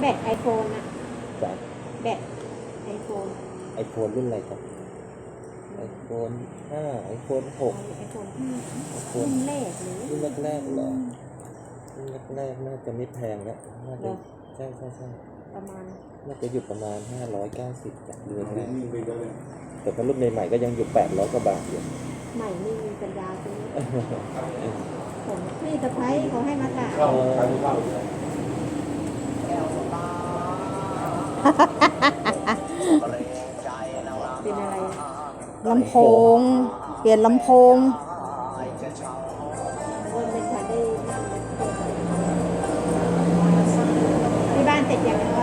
แบตไอโฟนอะจากแบตไอโฟนไอโฟนรุ่นอะไรครับไอโฟนห้าไอโฟนหกไอโฟนที่ไอโฟรุ่นนแรกหรือรุ่นแรกๆเหรอรุ่นแรกๆน่าจะไม่แพงแล้วน่าเหรจะอใช่ใช่ใช่ประมาณน่าจะอยู่ประมาณห้าร้อยเก้าสิบจากเดือนแรกวิ่งไปก็เลยแต่ถ้ารุ่นใหม่ๆก็ยังอยู่แปดร้อยกว่าบาทอยู่ใหม่ไม่มีปัญญาซื้อผมพี่สะพ้ายเขาให้มาตาก เข้าใช้เข้าเลยเป็นอะไรอะลำโพง เปลี่ยนลำโพงว่าเป็นใครได้นั่งเป็นตัวที่บ้านเสร็จยังไง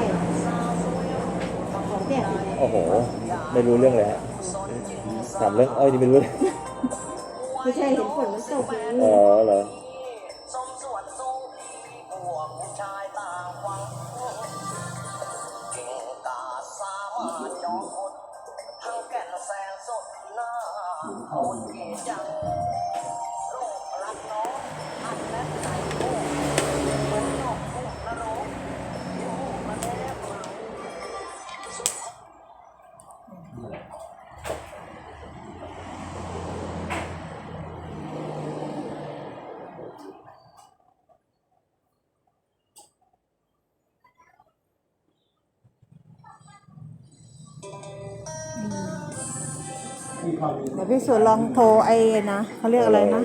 ของเสียโอ้โห ไม่รู้เรื่องเลยฮะถามเรื่องอ้อยนี่ไม่รู้เลยไม่ใช่เห็นฝนมันตกเลยอ๋อเหรอ เข้าเลยที่เข้านี่ เดี๋ยวพี่สุลองโทรไอ้นะเขาเรียกอะไรนะ